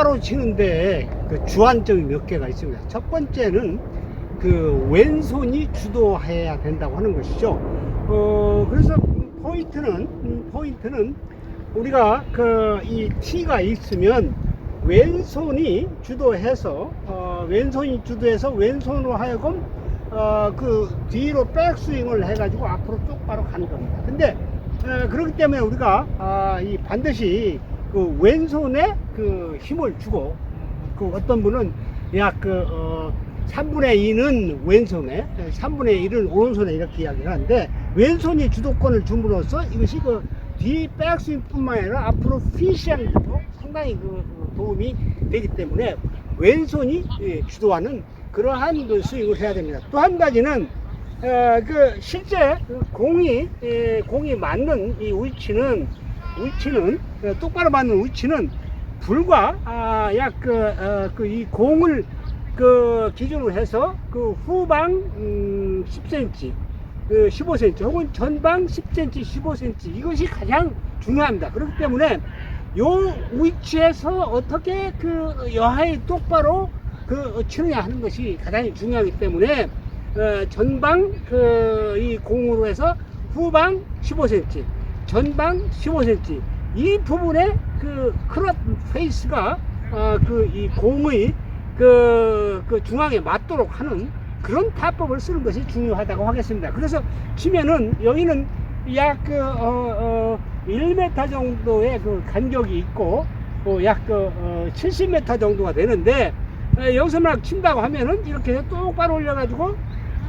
똑바로 치는데 그 주안점이 몇 개가 있습니다. 첫 번째는 그 왼손이 주도해야 된다고 하는 것이죠. 어, 그래서 포인트는, 음, 포인트는 우리가 그이 티가 있으면 왼손이 주도해서, 어, 왼손이 주도해서 왼손으로 하여금 어, 그 뒤로 백스윙을 해가지고 앞으로 똑바로 가는 겁니다. 근데 어, 그렇기 때문에 우리가 아, 이 반드시 그 왼손에 그 힘을 주고 그 어떤 분은 약그 어, 3분의 2는 왼손에 3분의 1은 오른손에 이렇게 이야기를 하는데 왼손이 주도권을 줌으로써 이것이 그 뒤 백스윙뿐만 아니라 앞으로 피시하는데도 상당히 그 도움이 되기 때문에 왼손이 예, 주도하는 그러한 그 스윙을 해야 됩니다. 또 한 가지는 어, 그 실제 그 공이 예, 공이 맞는 이 위치는 위치는 어, 똑바로 맞는 위치는 불과 아, 약그이 공을 그 기준으로 해서 그 후방 음, 10cm, 그 15cm 혹은 전방 10cm, 15cm 이것이 가장 중요합니다. 그렇기 때문에 요 위치에서 어떻게 그 여하에 똑바로 그 치느냐 하는 것이 가장 중요하기 때문에 어, 전방 그 이 공으로 해서 후방 15cm, 전방 15cm 이 부분에 그 크롭 페이스가 어, 그이 공의 그, 그 중앙에 맞도록 하는 그런 타법을 쓰는 것이 중요하다고 하겠습니다. 그래서 치면은 여기는 약그 어, 어, 1m 정도의 그 간격이 있고 어, 약그 어, 70m 정도가 되는데 에, 여기서만 친다고 하면은 이렇게 똑바로 올려가지고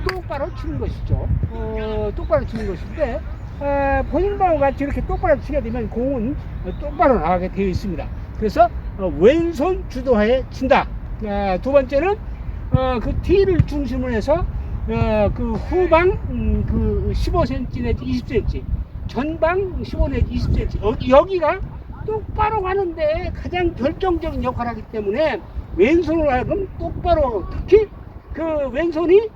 똑바로 치는 것이죠. 어, 똑바로 치는 것인데 어, 바와 같이 이렇게 똑바로 치게 되면 공은 똑바로 나가게 되어 있습니다. 그래서 어, 왼손 주도하에 친다. 아, 두 번째는 어, 그 T를 중심으로 해서 어, 그 후방 음, 그 15cm 내지 20cm, 전방 15 내지 20cm 어, 여기가 똑바로 가는데 가장 결정적인 역할을 하기 때문에 왼손으로 하여금 똑바로 특히 그 왼손이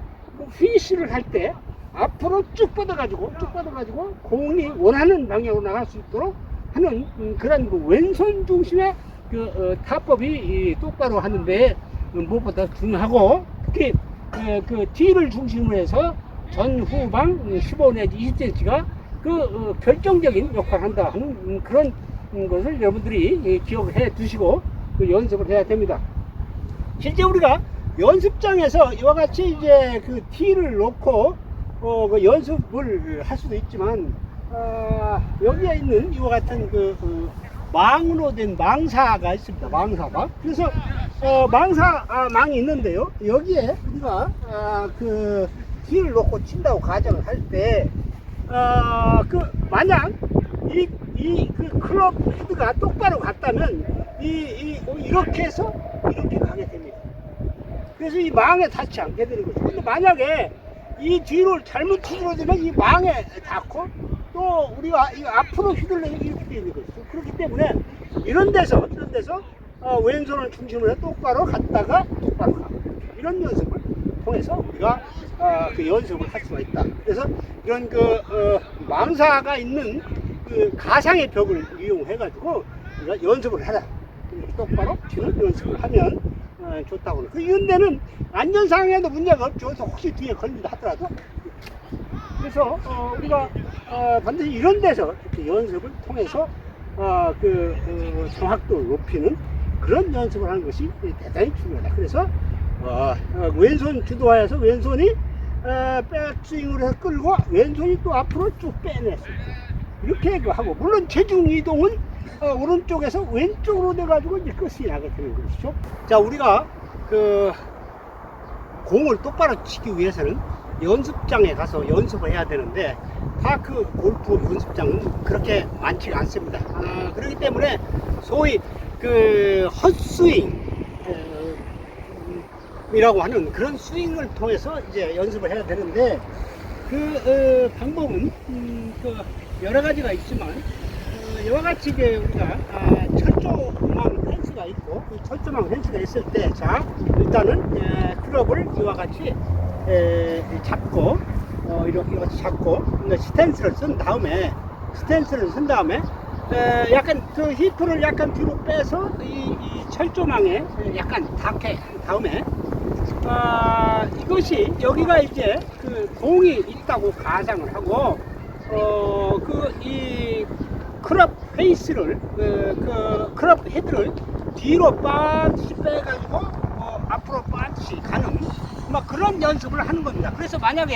휘시를 할 때 앞으로 쭉 뻗어가지고 쭉 뻗어가지고 공이 원하는 방향으로 나갈 수 있도록 하는 음, 그런 그 왼손 중심의 그 어, 타법이 이 똑바로 하는데 음, 무엇보다 중요하고 특히 어, 그 T를 중심으로 해서 전후방 15 내지 20cm가 그 어, 결정적인 역할을 한다 하는 음, 그런 음, 것을 여러분들이 예, 기억해 두시고 그 연습을 해야 됩니다. 실제 우리가 연습장에서 이와 같이 이제 그 T를 놓고 어, 그 연습을 할 수도 있지만 어, 여기에 있는 이와 같은 그, 그 망으로 된 망사가 있습니다. 망사가. 그래서 어, 망사 아, 망이 있는데요. 여기에 우리가 아, 그 T를 놓고 친다고 가정을 할 때, 어, 그 만약 이 이그 클럽 헤드가 똑바로 갔다면 이, 이 이렇게 해서 이렇게 가게 됩니다. 그래서 이 망에 닿지 않게 되는 거죠. 근데 만약에 이 뒤로 잘못 휘둘러지면 이 망에 닿고 또 우리가 이 앞으로 휘둘러면 이렇게 되는 거죠. 그렇기 때문에 이런 데서 이런 데서 어, 왼손을 중심으로 똑바로 갔다가 똑바로 가고 이런 연습을 통해서 우리가 어, 그 연습을 할 수가 있다. 그래서 이런 그 어, 망사가 있는 그 가상의 벽을 이용해 가지고 우리가 연습을 하라. 똑바로 치는 연습을 하면 어, 좋다고. 그 이런 데는 안전상에도 문제가 없죠. 그래서 혹시 뒤에 걸린다 하더라도. 그래서 어, 우리가 어, 반드시 이런 데서 이렇게 연습을 통해서 어, 그, 그 정확도를 높이는 그런 연습을 하는 것이 대단히 중요하다. 그래서 어, 어, 왼손 주도하여서 왼손이 어, 백스윙으로 해서 끌고 왼손이 또 앞으로 쭉 빼냈습니다. 이렇게 그 하고 물론 체중 이동은 어, 오른쪽에서 왼쪽으로 돼가지고 이제 끝이 나게 되는 것이죠. 자 우리가 그 공을 똑바로 치기 위해서는 연습장에 가서 연습을 해야 되는데 파크 골프 연습장은 그렇게 많지가 않습니다. 아, 그렇기 때문에 소위 그 헛스윙 어, 이라고 하는 그런 스윙을 통해서 이제 연습을 해야 되는데 그 어, 방법은 음, 그 여러 가지가 있지만 어, 이와 같이 이제 우리가 아, 철조망 펜스가 있고 이 철조망 펜스가 있을 때 자 일단은 에, 클럽을 이와 같이 에, 잡고 어, 이렇게 이렇게 잡고 스탠스를 쓴 다음에 스탠스를 쓴 다음에 에, 약간 그 히프를 약간 뒤로 빼서 이, 이 철조망에 약간 닿게 한 다음에 아, 이것이 여기가 이제 그 공이 있다고 가상을 하고 어 크롭 페이스를 그, 그 크롭 헤드를 뒤로 반드시 빼가지고 어, 앞으로 반드시 가는 막 그런 연습을 하는 겁니다. 그래서 만약에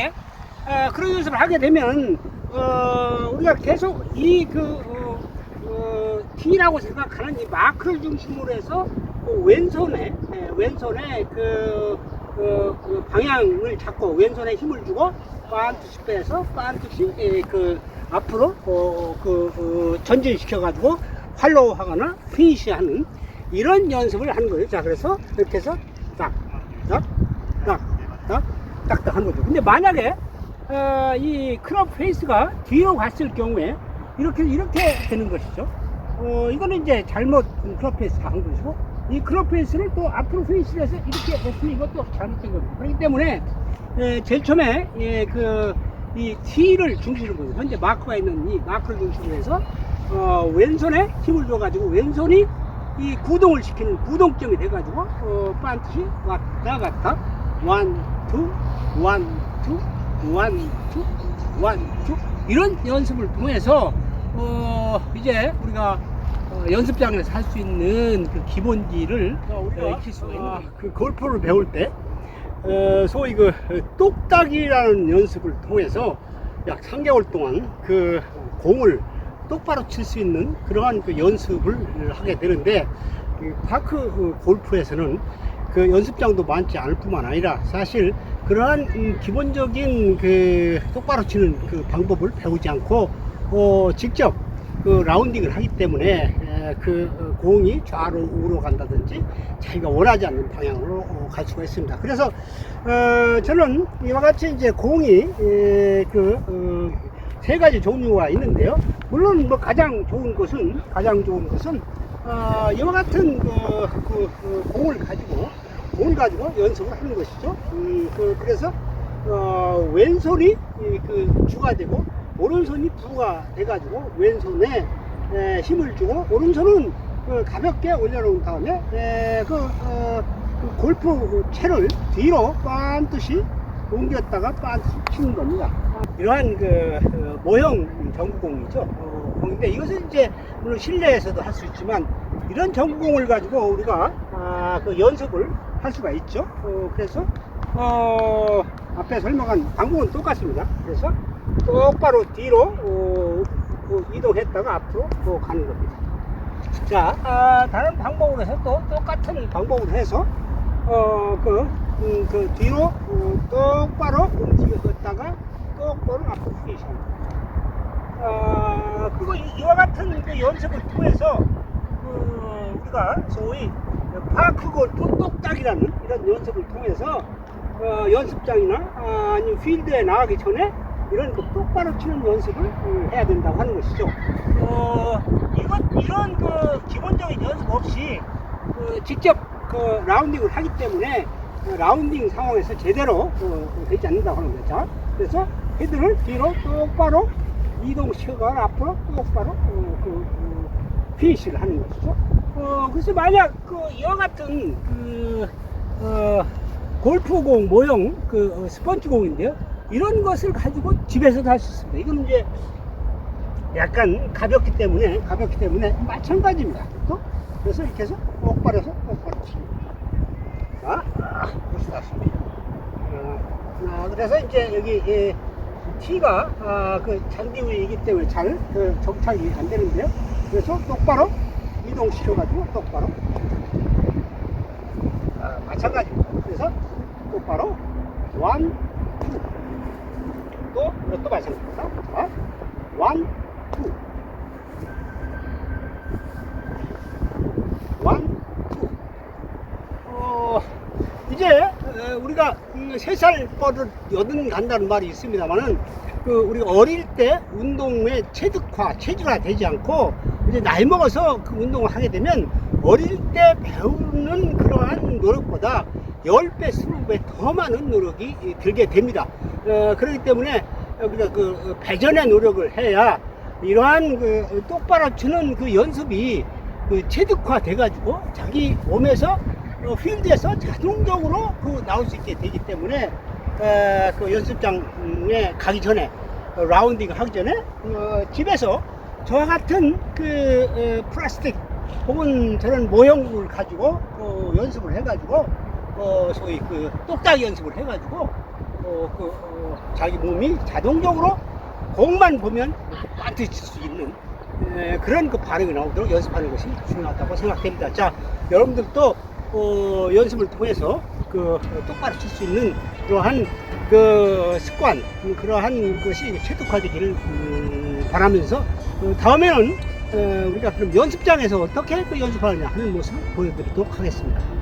에, 그런 연습을 하게 되면 어, 우리가 계속 이그 어, 어, T라고 생각하는 이 마크를 중심으로 해서 그 왼손에 예, 왼손에 그, 그, 그 방향을 잡고 왼손에 힘을 주고 반드시 빼서 반드시 예, 그 앞으로 어, 그, 어, 전진시켜 가지고 활로우 하거나 피니시 하는 이런 연습을 하는 거예요. 자, 그래서 이렇게 해서 딱, 딱, 딱, 딱, 딱, 딱 하는 거죠. 근데 만약에 어, 이 크롭 페이스가 뒤로 갔을 경우에 이렇게 이렇게 되는 것이죠. 어, 이거는 이제 잘못 크롭 페이스가 한 것이고 이 크롭 페이스를 또 앞으로 페이스를 해서 이렇게 했으니 이것도 잘못된 겁니다. 그렇기 때문에 예, 제일 처음에 예, 그, 이 T를 중심으로 현재 마크가 있는 이 마크를 중심으로 해서 어, 왼손에 힘을 줘가지고 왼손이 이 구동을 시키는 구동점이 돼가지고 어, 반드시 왔다 갔다. 원, 투, 원, 투, 원, 투, 원, 투 이런 연습을 통해서 어, 이제 우리가 어, 연습장에서 할 수 있는 그 기본기를 어, 익힐 수가 있는 거예요. 그 골프를 배울 때 어, 소위 그 똑딱이라는 연습을 통해서 약 3개월 동안 그 공을 똑바로 칠 수 있는 그러한 그 연습을 하게 되는데 이 파크 그 골프에서는 그 연습장도 많지 않을 뿐만 아니라 사실 그러한 음, 기본적인 그 똑바로 치는 그 방법을 배우지 않고 어, 직접 그 라운딩을 하기 때문에 에, 그 어, 공이 좌로 우로 간다든지 자기가 원하지 않는 방향으로 어, 갈 수가 있습니다. 그래서 어, 저는 이와 같이 이제 공이 그 세 가지 종류가 있는데요. 물론 뭐 가장 좋은 것은 가장 좋은 것은 어, 이와 같은 그, 그, 그 공을 가지고 공을 가지고 연습을 하는 것이죠. 음, 그, 래서 어, 왼손이 이, 그 주가 되고 오른손이 부가 돼가지고 왼손에 에, 힘을 주고 오른손은 그 가볍게 올려놓은 다음에 에, 그, 어, 그 골프 채를 뒤로 반드시 옮겼다가 반드시 치는 겁니다. 이러한 그 어, 모형 전구공이죠. 어, 공인데 이것은 이제 물론 실내에서도 할 수 있지만 이런 전구공을 가지고 우리가 아, 그 연습을 할 수가 있죠. 어, 그래서 어, 앞에 설명한 방법은 똑같습니다. 그래서 똑바로 뒤로 어, 어, 이동했다가 앞으로 또 가는 겁니다. 자, 아, 다른 방법으로 해서 또 똑같은 방법으로 해서 어, 그, 음, 그 뒤로 어, 똑바로 움직였다가 똑바로 앞으로 피시합니다. 아, 그리고 이- 이와 같은 그 연습을 통해서 그 우리가 소위 파크 골프 똑딱이라는 이런 연습을 통해서 어, 연습장이나 아, 아니면 필드에 나가기 전에 이런 그 똑바로 치는 연습을 음, 해야 된다고 하는 것이죠. 어, 이것, 이런 그 기본적인 연습 없이 그 직접 그 라운딩을 하기 때문에 그 라운딩 상황에서 제대로 어, 되지 않는다고 하는 거죠. 그래서 헤드를 뒤로 똑바로 이동시켜가 앞으로 똑바로 어, 그, 그 피니시를 하는 것이죠. 어, 그래서 만약 그 이와 같은 그 어, 골프공 모형 그 어, 스펀지공인데요. 이런 것을 가지고 집에서도 할 수 있습니다. 이건 이제 약간 가볍기 때문에 가볍기 때문에 마찬가지입니다. 또 그래서 이렇게 해서 똑바로 해서 똑바로 칩니다. 자, 보시다 어, 아, 그래서 이제 여기 예, T가 아, 그 잔디 위이기 때문에 잘 그, 정착이 안 되는데요. 그래서 똑바로 이동시켜가지고 똑바로 아, 마찬가지입니다. 그래서 똑바로 원, 투. 또 이것도 마찬가지입니다. 자, 원, 투. 원, 투. 어, 이제 어, 우리가 세살 버릇 여든 간다는 말이 있습니다만은 그 우리가 어릴 때 운동의 체득화, 체질화 되지 않고 이제 나이 먹어서 그 운동을 하게 되면 어릴 때 배우는 그러한 노력보다 10배, 20배 더 많은 노력이 들게 됩니다. 어, 그렇기 때문에 우리가 그 배전의 노력을 해야 이러한 그 똑바로 치는 그 연습이 그 체득화 돼가지고 자기 몸에서 어, 필드에서 자동적으로 그 나올 수 있게 되기 때문에 에, 그 연습장에 가기 전에 어, 라운딩 하기 전에 어, 집에서 저와 같은 그 에, 플라스틱 혹은 저런 모형을 가지고 어, 연습을 해가지고 어, 소위 그 똑딱이 연습을 해가지고 어, 그, 어, 자기 몸이 자동적으로 공만 보면 이렇게 반드시 칠수 있는 에, 그런 그 반응이 나오도록 연습하는 것이 중요하다고 생각됩니다. 자, 여러분들도 어, 연습을 통해서 그 똑바로 칠 수 있는 그러한 그 습관, 그러한 것이 체득화되기를 음, 바라면서 어, 다음에는 어, 우리가 그럼 연습장에서 어떻게 그 연습하느냐 하는 모습을 보여드리도록 하겠습니다.